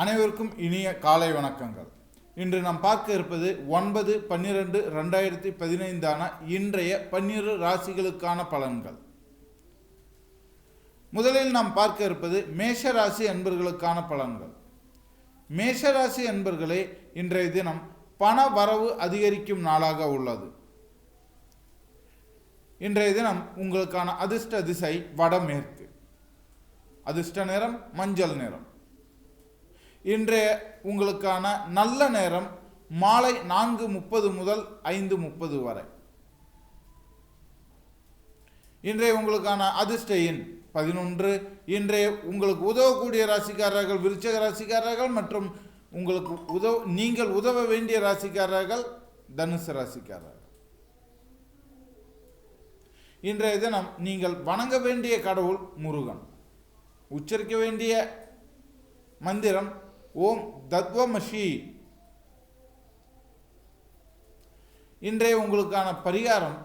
அனைவருக்கும் இனிய காலை வணக்கங்கள். இன்று நாம் பார்க்க இருப்பது ஒன்பது பன்னிரெண்டு ரெண்டாயிரத்தி பதினைந்தான இன்றைய பன்னிரு ராசிகளுக்கான பலன்கள். முதலில் நாம் பார்க்க இருப்பது மேஷ ராசி அன்பர்களுக்கான பலன்கள். மேஷ ராசி அன்பர்களே இன்றைய தினம் பண வரவு அதிகரிக்கும் நாளாக உள்ளது. இன்றைய தினம் உங்களுக்கான அதிர்ஷ்ட திசை வடமேற்கு. அதிர்ஷ்ட நிறம் மஞ்சள் நிறம். இன்றைய உங்களுக்கான நல்ல நேரம் மாலை நான்கு முப்பது முதல் ஐந்து முப்பது வரை. இன்றைய உங்களுக்கான அதிர்ஷ்ட எண் பதினொன்று. இன்றைய உங்களுக்கு உதவக்கூடிய ராசிக்காரர்கள் விருச்சக ராசிக்காரர்கள் மற்றும் உங்களுக்கு உதவ நீங்கள் உதவ வேண்டிய ராசிக்காரர்கள் தனுசு ராசிக்காரர்கள். இன்றைய தினம் நீங்கள் வணங்க வேண்டிய கடவுள் முருகன். உச்சரிக்க வேண்டிய மந்திரம் ஓம் தத்வமஷி இன்றைய உங்களுக்கான பரிகாரம்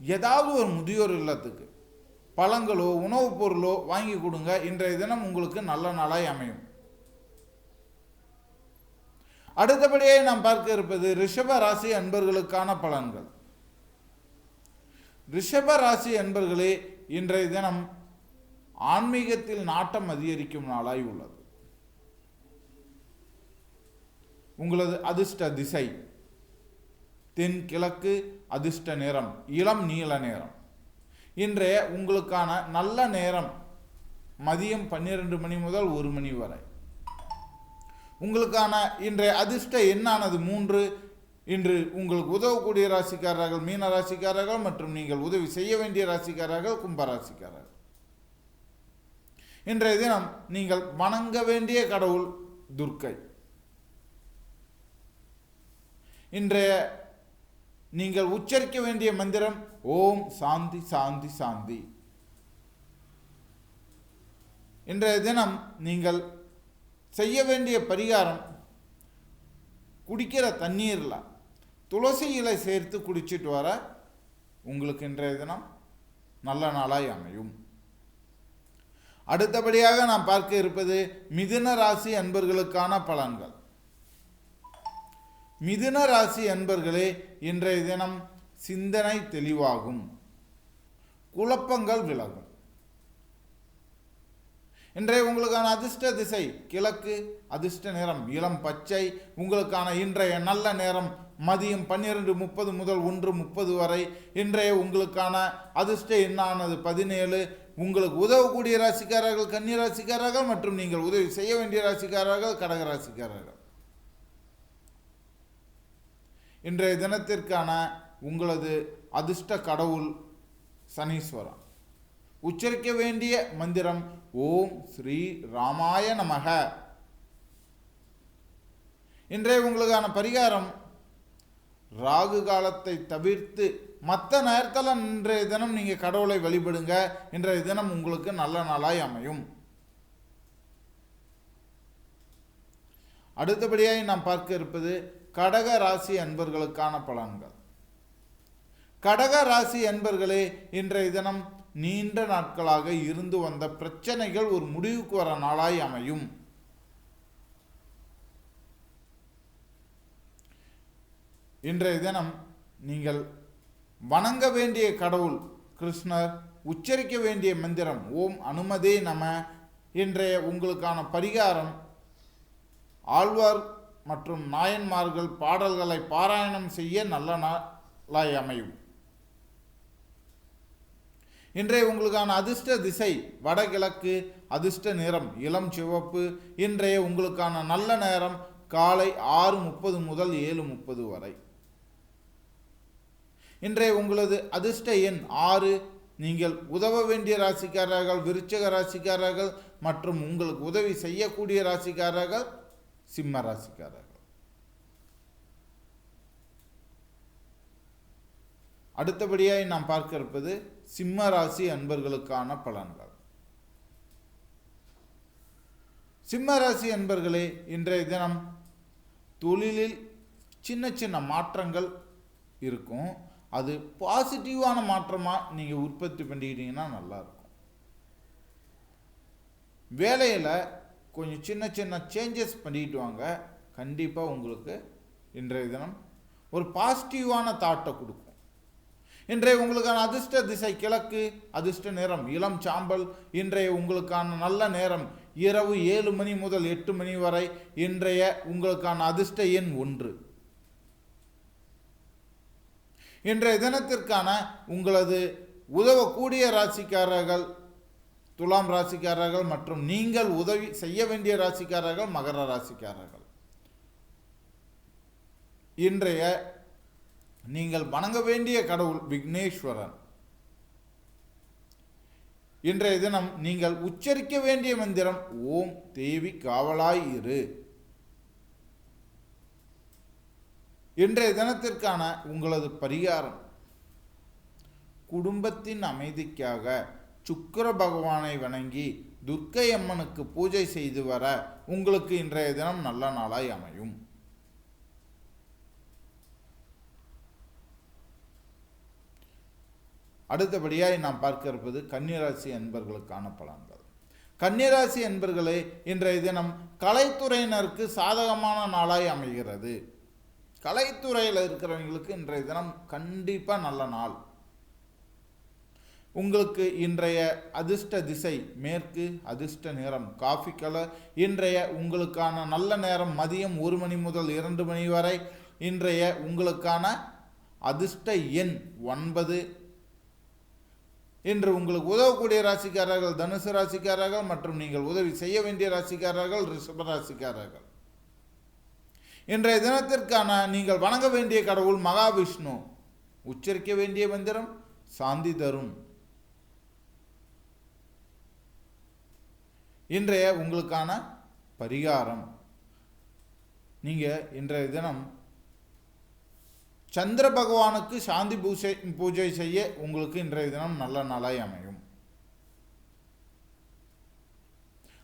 ஏதாவது ஒரு முதியோர் இல்லத்துக்கு. பழங்களோ உணவுப் பொருளோ வாங்கி கொடுங்க. இன்றைய தினம் உங்களுக்கு நல்ல நாளாய் அமையும். அடுத்தபடியே நாம் பார்க்க இருப்பது ரிஷப ராசி அன்பர்களுக்கான பலன்கள். ரிஷப ராசி அன்பர்களே இன்றைய தினம் ஆன்மீகத்தில் நாட்டம் அதிகரிக்கும் நாளாய் உள்ளது. உங்களது அதிர்ஷ்ட திசை. தென் கிழக்கு அதிர்ஷ்ட நேரம். இளம் நீல நேரம். இன்றைய உங்களுக்கான நல்ல நேரம். மதியம் பன்னிரண்டு மணி முதல் ஒரு மணி வரை. உங்களுக்கான இன்றைய அதிர்ஷ்ட எண்ணானது மூன்று. இன்று உங்களுக்கு உதவக்கூடிய ராசிக்காரர்கள் மீன ராசிக்காரர்கள் மற்றும் நீங்கள் உதவி செய்ய வேண்டிய ராசிக்காரர்கள் கும்ப ராசிக்காரர்கள் இன்றைய தினம் நீங்கள் வணங்க வேண்டிய கடவுள் துர்க்கை. இன்றைய நீங்கள் உச்சரிக்க வேண்டிய மந்திரம் ஓம் சாந்தி சாந்தி சாந்தி. இன்றைய தினம் நீங்கள் செய்ய வேண்டிய பரிகாரம் குடிக்கிற தண்ணீரில் துளசி இலை சேர்த்து குடிச்சிட்டு வர உங்களுக்கு இன்றைய தினம் நல்ல நாளாய் அமையும். அடுத்தபடியாக நாம் பார்க்க இருப்பது மிதுன ராசி அன்பர்களுக்கான பலன்கள். மிதுன ராசி அன்பர்களே இன்றைய தினம் சிந்தனை தெளிவாகும். குழப்பங்கள் விலகும். இன்றைய உங்களுக்கான அதிர்ஷ்ட திசை கிழக்கு அதிர்ஷ்ட நேரம் இளம் பச்சை. உங்களுக்கான இன்றைய நல்ல நேரம் மதியம் பன்னிரண்டு முப்பது முதல் ஒன்று முப்பது வரை. இன்றைய உங்களுக்கான அதிர்ஷ்ட எண்ணானது பதினேழு. உங்களுக்கு உதவக்கூடிய ராசிக்காரர்கள் கன்னி ராசிக்காரர்கள் மற்றும் நீங்கள் உதவி செய்ய வேண்டிய ராசிக்காரர்கள் கடக ராசிக்காரர்கள் இன்றைய தினத்திற்கான உங்களது அதிர்ஷ்ட கடவுள் சனீஸ்வரன். உச்சரிக்க வேண்டிய மந்திரம் ஓம் ஸ்ரீ ராமாய நமக. இன்றைய உங்களுக்கான பரிகாரம் ராகு காலத்தை தவிர்த்து மற்ற நேரத்தில் இன்றைய தினம் நீங்கள் கடவுளை வழிபடுங்க. இன்றைய தினம் உங்களுக்கு நல்ல நாளாய் அமையும். அடுத்தபடியாக நாம் பார்க்க இருப்பது கடக ராசி அன்பர்களுக்கான பலன்கள். கடக ராசி அன்பர்களே இன்றைய தினம் நீண்ட நாட்களாக இருந்து வந்த பிரச்சனைகள் ஒரு முடிவுக்கு வர நாளாய் அமையும். இன்றைய தினம் நீங்கள் வணங்க வேண்டிய கடவுள் கிருஷ்ணர் உச்சரிக்க வேண்டிய மந்திரம் ஓம் அனுமதே நம இன்றைய உங்களுக்கான பரிகாரம் ஆழ்வார் மற்றும் நாயன்மார்கள் பாடல்களை பாராயணம் செய்ய நல்ல நாளாய் அமையும். இன்றைய உங்களுக்கான அதிர்ஷ்ட திசை வடகிழக்கு அதிர்ஷ்ட நிறம் இளம் சிவப்பு. இன்றைய உங்களுக்கான நல்ல நேரம் காலை ஆறு முப்பது முதல் ஏழு முப்பது வரை. இன்றைய உங்களது அதிர்ஷ்ட எண் ஆறு. நீங்கள் உதவ வேண்டிய ராசிக்காரர்கள் விருச்சக ராசிக்காரர்கள் மற்றும் உங்களுக்கு உதவி செய்யக்கூடிய ராசிக்காரர்கள் சிம்ம ராசிக்காரர்கள் அடுத்தபடியாக நாம் பார்க்க இருப்பது சிம்ம ராசி அன்பர்களுக்கான பலன்கள். சிம்ம ராசி அன்பர்களே இன்றைய தினம் தொழிலில் சின்ன சின்ன மாற்றங்கள் இருக்கும். அது பாசிட்டிவான மாற்றமாக நீங்கள் உற்பத்தி பண்ணிக்கிட்டீங்கன்னா நல்லாயிருக்கும். வேலையில் கொஞ்சம் சின்ன சின்ன சேஞ்சஸ் பண்ணிட்டு வாங்க கண்டிப்பாக உங்களுக்கு இன்றைய தினம் ஒரு பாசிட்டிவான தாட்டை கொடுக்கும். இன்றைய உங்களுக்கான அதிர்ஷ்ட திசை கிழக்கு அதிர்ஷ்ட நேரம் இளம் சாம்பல். இன்றைய உங்களுக்கான நல்ல நேரம் இரவு ஏழு மணி முதல் எட்டு மணி வரை. இன்றைய உங்களுக்கான அதிர்ஷ்ட எண் ஒன்று. இன்றைய தினத்திற்கான உங்களது உதவக்கூடிய ராசிக்காரர்கள் துலாம் ராசிக்காரர்கள் மற்றும் நீங்கள் உதவி செய்ய வேண்டிய ராசிக்காரர்கள் மகர ராசிக்காரர்கள். இன்றைய நீங்கள் வணங்க வேண்டிய கடவுள் விக்னேஸ்வரன். இன்றைய தினம் நீங்கள் உச்சரிக்க வேண்டிய மந்திரம் ஓம் தேவி காவலாய் இரு. இன்றைய தினத்திற்கான உங்களது பரிகாரம் குடும்பத்தின் அமைதிக்காக. சுக்கர பகவானை வணங்கி துர்க்கை அம்மனுக்கு பூஜை செய்து வர உங்களுக்கு இன்றைய தினம் நல்ல நாளாய் அமையும். அடுத்தபடியாக நாம் பார்க்க இருப்பது கன்னிராசி என்பர்களுக்கான பலன்கள். கன்னிராசி என்பர்களே இன்றைய தினம் கலைத்துறையினருக்கு சாதகமான நாளாய் அமைகிறது. கலைத்துறையில் இருக்கிறவங்களுக்கு இன்றைய தினம் கண்டிப்பாக நல்ல நாள். உங்களுக்கு இன்றைய அதிர்ஷ்ட திசை மேற்கு அதிர்ஷ்ட நிறம் காஃபி கலர். இன்றைய உங்களுக்கான நல்ல நேரம் மதியம் ஒரு மணி முதல் இரண்டு மணி வரை. இன்றைய உங்களுக்கான அதிர்ஷ்ட எண் ஒன்பது. இன்று உங்களுக்கு உதவக்கூடிய ராசிக்காரர்கள் தனுசு ராசிக்காரர்கள் மற்றும் நீங்கள் உதவி செய்ய வேண்டிய ராசிக்காரர்கள் ரிஷப ராசிக்காரர்கள். இன்றைய தினத்திற்கான நீங்கள் வணங்க வேண்டிய கடவுள் மகாவிஷ்ணு. உச்சரிக்க வேண்டிய மந்திரம் சாந்தி தரும். இன்றைய உங்களுக்கான பரிகாரம். நீங்கள் இன்றைய தினம் சந்திர பகவானுக்கு சாந்தி பூஜை பூஜை செய்ய உங்களுக்கு இன்றைய தினம் நல்ல நாளாய் அமையும்.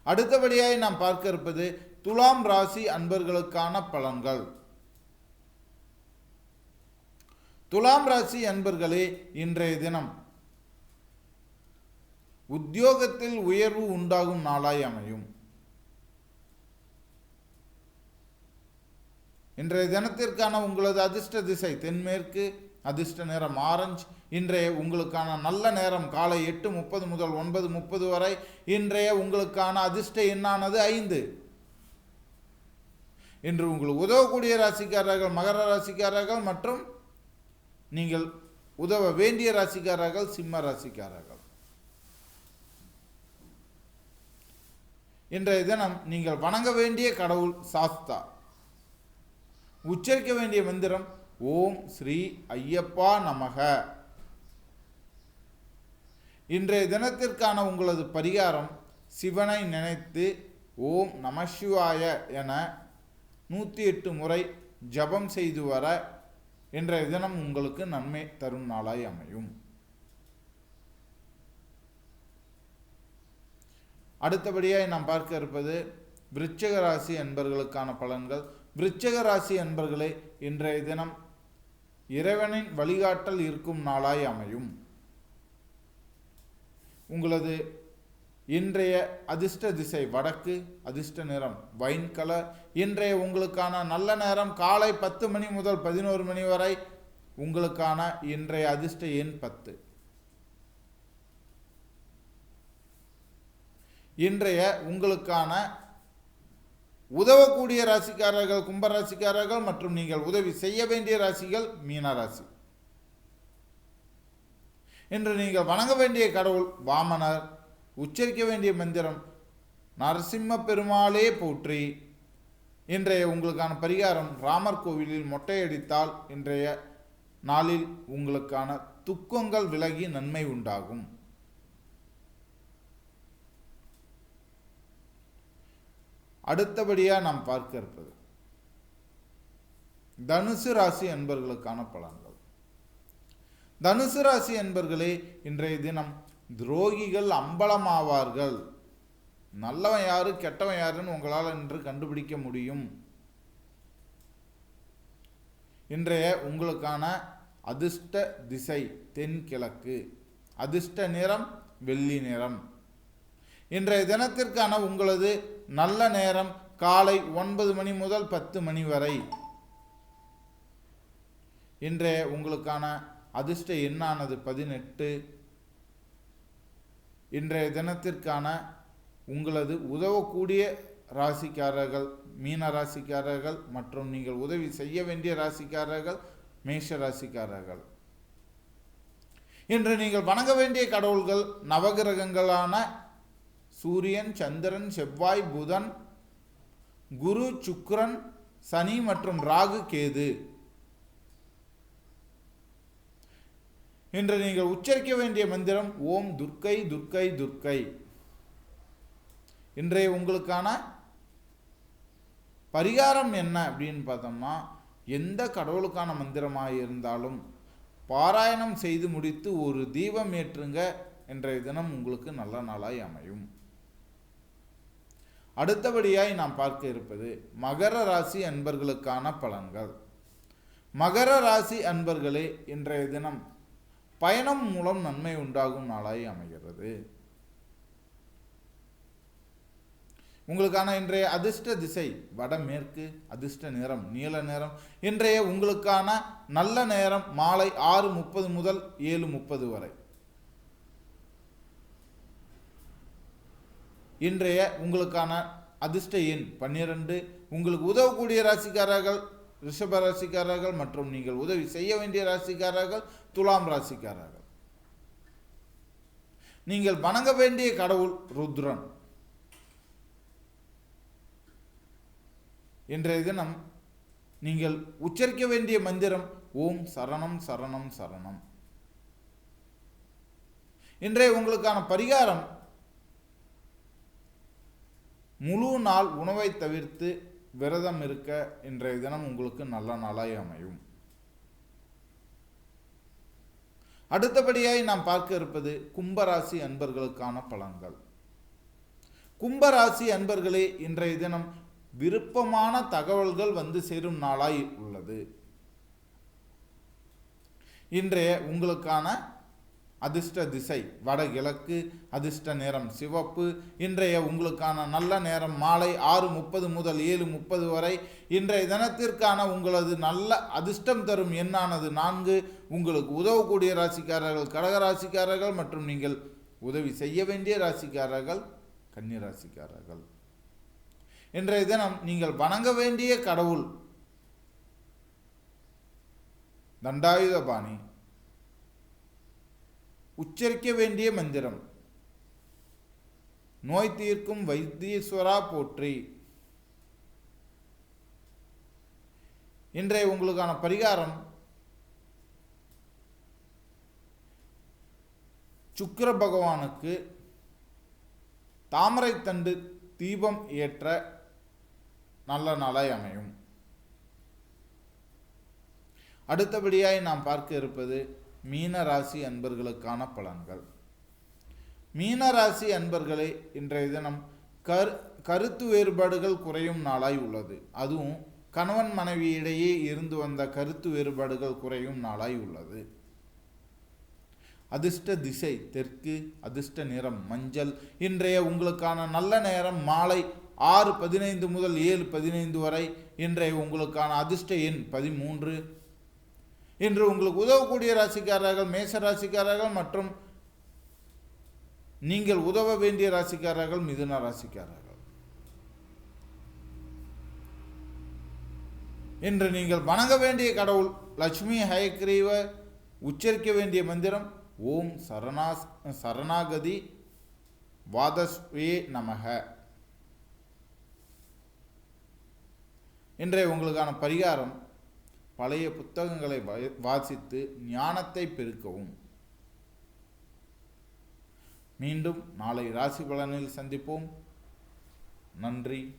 அடுத்தபடியாய் நாம் பார்க்க இருப்பது துலாம் ராசி அன்பர்களுக்கான பலன்கள். துலாம் ராசி அன்பர்களே இன்றைய தினம் உத்தியோகத்தில் உயர்வு உண்டாகும் நாளாய் அமையும். இன்றைய தினத்திற்கான உங்களது அதிர்ஷ்ட திசை தென்மேற்கு அதிர்ஷ்ட நேரம் ஆரஞ்சு. இன்றைய உங்களுக்கான நல்ல நேரம் காலை எட்டு முப்பது முதல் ஒன்பது முப்பது வரை. இன்றைய உங்களுக்கான அதிர்ஷ்ட எண்ணானது ஐந்து. இன்று உங்களுக்கு உதவக்கூடிய ராசிக்காரர்கள் மகர ராசிக்காரர்கள் மற்றும் நீங்கள் உதவ வேண்டிய ராசிக்காரர்கள் சிம்ம ராசிக்காரர்கள். இன்றைய தினம் நீங்கள் வணங்க வேண்டிய கடவுள் சாஸ்தா. உச்சரிக்க வேண்டிய மந்திரம் ஓம் ஸ்ரீ ஐயப்பா நமக. இன்றைய தினத்திற்கான உங்களது பரிகாரம் சிவனை நினைத்து ஓம் நமசிவாய என நூற்றி எட்டு முறை ஜபம் செய்து வர இன்றைய தினம் உங்களுக்கு நன்மை தரும் நாளாய் அமையும். அடுத்தபடியாக நாம் பார்க்க இருப்பது விருச்சக ராசி என்பர்களுக்கான பலன்கள். விருச்சக ராசி என்பர்களே இன்றைய தினம் இறைவனின் வழிகாட்டல் இருக்கும் நாளாய் அமையும். உங்களது இன்றைய அதிர்ஷ்ட திசை வடக்கு அதிர்ஷ்ட நிறம் வைன் கலர். இன்றைய உங்களுக்கான நல்ல நேரம் காலை பத்து மணி முதல் பதினோரு மணி வரை உங்களுக்கான இன்றைய அதிர்ஷ்ட எண் பத்து. இன்றைய உங்களுக்கான உதவக்கூடிய ராசிக்காரர்கள் கும்பராசிக்காரர்கள் மற்றும் நீங்கள் உதவி செய்ய வேண்டிய ராசிகள் மீனராசி இன்று நீங்கள் வணங்க வேண்டிய கடவுள் வாமனர் உச்சரிக்க வேண்டிய மந்திரம் நரசிம்ம பெருமாளே போற்றி. இன்றைய உங்களுக்கான பரிகாரம் ராமர் கோவிலில் மொட்டையடித்தால் இன்றைய நாளில் உங்களுக்கான துக்கங்கள் விலகி நன்மை உண்டாகும். அடுத்தபடியாக நாம் பார்க்க இருப்பது தனுசு ராசி என்பர்களுக்கான பலன்கள். தனுசு ராசி என்பர்களே இன்றைய தினம் துரோகிகள் அம்பலமாவார்கள். நல்லவன் யாரு கெட்டவன் யாருன்னு உங்களால் இன்று கண்டுபிடிக்க முடியும். இன்றைய உங்களுக்கான அதிர்ஷ்ட திசை தென்கிழக்கு. அதிர்ஷ்ட நிறம் வெள்ளி நிறம். இன்றைய தினத்திற்கான உங்களது நல்ல நேரம் காலை ஒன்பது மணி முதல் பத்து மணி வரை. இன்றைய உங்களுக்கான அதிர்ஷ்ட எண்ணானது பதினெட்டு. இன்றைய தினத்திற்கான உங்களது உதவக்கூடிய ராசிக்காரர்கள் மீன ராசிக்காரர்கள் மற்றும் நீங்கள் உதவி செய்ய வேண்டிய ராசிக்காரர்கள் மேஷ ராசிக்காரர்கள். இன்று நீங்கள் வணங்க வேண்டிய கடவுள்கள் நவகிரகங்களான சூரியன் சந்திரன் செவ்வாய் புதன் குரு சுக்ரன் சனி மற்றும் ராகு கேது. இன்று நீங்கள் உச்சரிக்க வேண்டிய மந்திரம் ஓம் துர்க்கை துர்க்கை துர்க்கை. இன்றைய உங்களுக்கான பரிகாரம் என்ன அப்படின்னு பார்த்தோம்னா எந்த கடவுளுக்கான மந்திரமாக இருந்தாலும் பாராயணம் செய்து முடித்து ஒரு தீபம் ஏற்றுங்க இன்றைய தினம் உங்களுக்கு நல்ல நாளாய் அமையும். அடுத்தபடியாய் நாம் பார்க்க இருப்பது மகர ராசி அன்பர்களுக்கான பலன்கள். மகர ராசி அன்பர்களே இன்றைய தினம் பயணம் மூலம் நன்மை உண்டாகும் நாளாய் அமைகிறது. உங்களுக்கான இன்றைய அதிர்ஷ்ட திசை வடமேற்கு அதிர்ஷ்ட நிறம் நீல நிறம். இன்றைய உங்களுக்கான நல்ல நேரம் மாலை ஆறு முப்பது முதல் ஏழு முப்பது வரை. இன்றைய உங்களுக்கான அதிர்ஷ்ட எண் பன்னிரண்டு. உங்களுக்கு உதவக்கூடிய ராசிக்காரர்கள் ரிஷப ராசிக்காரர்கள் மற்றும் நீங்கள் உதவி செய்ய வேண்டிய ராசிக்காரர்கள் துலாம் ராசிக்காரர்கள். நீங்கள் வணங்க வேண்டிய கடவுள் ருத்ரன். இன்றைய தினம் நீங்கள் உச்சரிக்க வேண்டிய மந்திரம் ஓம் சரணம் சரணம் சரணம். இன்றைய உங்களுக்கான பரிகாரம் முழு நாள் உணவை தவிர்த்து விரதம் இருக்க இன்றைய தினம் உங்களுக்கு நல்ல நாளாய் அமையும். அடுத்தபடியாய் நாம் பார்க்க இருப்பது கும்பராசி அன்பர்களுக்கான பலன்கள். கும்பராசி அன்பர்களே இன்றைய தினம் விருப்பமான தகவல்கள் வந்து சேரும் நாளாய் உள்ளது. இன்றைய உங்களுக்கான அதிர்ஷ்ட திசை வடகிழக்கு அதிர்ஷ்ட நேரம் சிவப்பு. இன்றைய உங்களுக்கான நல்ல நேரம் மாலை ஆறு முப்பது முதல் ஏழு முப்பது வரை. இன்றைய தினத்திற்கான உங்களது நல்ல அதிர்ஷ்டம் தரும் எண்ணானது நான்கு. உங்களுக்கு உதவக்கூடிய ராசிக்காரர்கள் கடக ராசிக்காரர்கள் மற்றும் நீங்கள் உதவி செய்ய வேண்டிய ராசிக்காரர்கள் கன்னி ராசிக்காரர்கள். இன்றைய தினம் நீங்கள் வணங்க வேண்டிய கடவுள் தண்டாயுதபாணி. உச்சரிக்க வேண்டிய மந்திரம். நோய் தீர்க்கும் வைத்தீஸ்வரா போற்றி. இன்றைய உங்களுக்கான பரிகாரம் சுக்கர பகவானுக்கு தாமரை தண்டு தீபம் ஏற்ற நல்ல நாளாய் அமையும். அடுத்தபடியாய் நாம் பார்க்க இருப்பது மீன ராசி அன்பர்களுக்கான பலன்கள். மீன ராசி அன்பர்களே இன்றைய தினம் கரு கருத்து வேறுபாடுகள் குறையும் நாளாய் உள்ளது. அதுவும் கணவன் மனைவி இடையே இருந்து வந்த கருத்து வேறுபாடுகள் குறையும் நாளாய் உள்ளது. அதிர்ஷ்ட திசை தெற்கு அதிர்ஷ்ட நிறம் மஞ்சள். இன்றைய உங்களுக்கான நல்ல நேரம் மாலை ஆறு பதினைந்து முதல் ஏழு பதினைந்து வரை. இன்றைய உங்களுக்கான அதிர்ஷ்ட எண் பதிமூன்று. இன்று உங்களுக்கு உதவக்கூடிய ராசிக்காரர்கள் மேச ராசிக்காரர்கள் மற்றும் நீங்கள் உதவ வேண்டிய ராசிக்காரர்கள் மிதுன ராசிக்காரர்கள். இன்று நீங்கள் வணங்க வேண்டிய கடவுள் லட்சுமி ஹயக்ரீவ உச்சரிக்க வேண்டிய மந்திரம் ஓம் சரணா சரணாகதி வாதஸ்வே நமக. இன்றைய உங்களுக்கான பரிகாரம் பழைய புத்தகங்களை வ- வாசித்து ஞானத்தை பெருக்கவும். மீண்டும் நாளை ராசி பலனில் சந்திப்போம். நன்றி.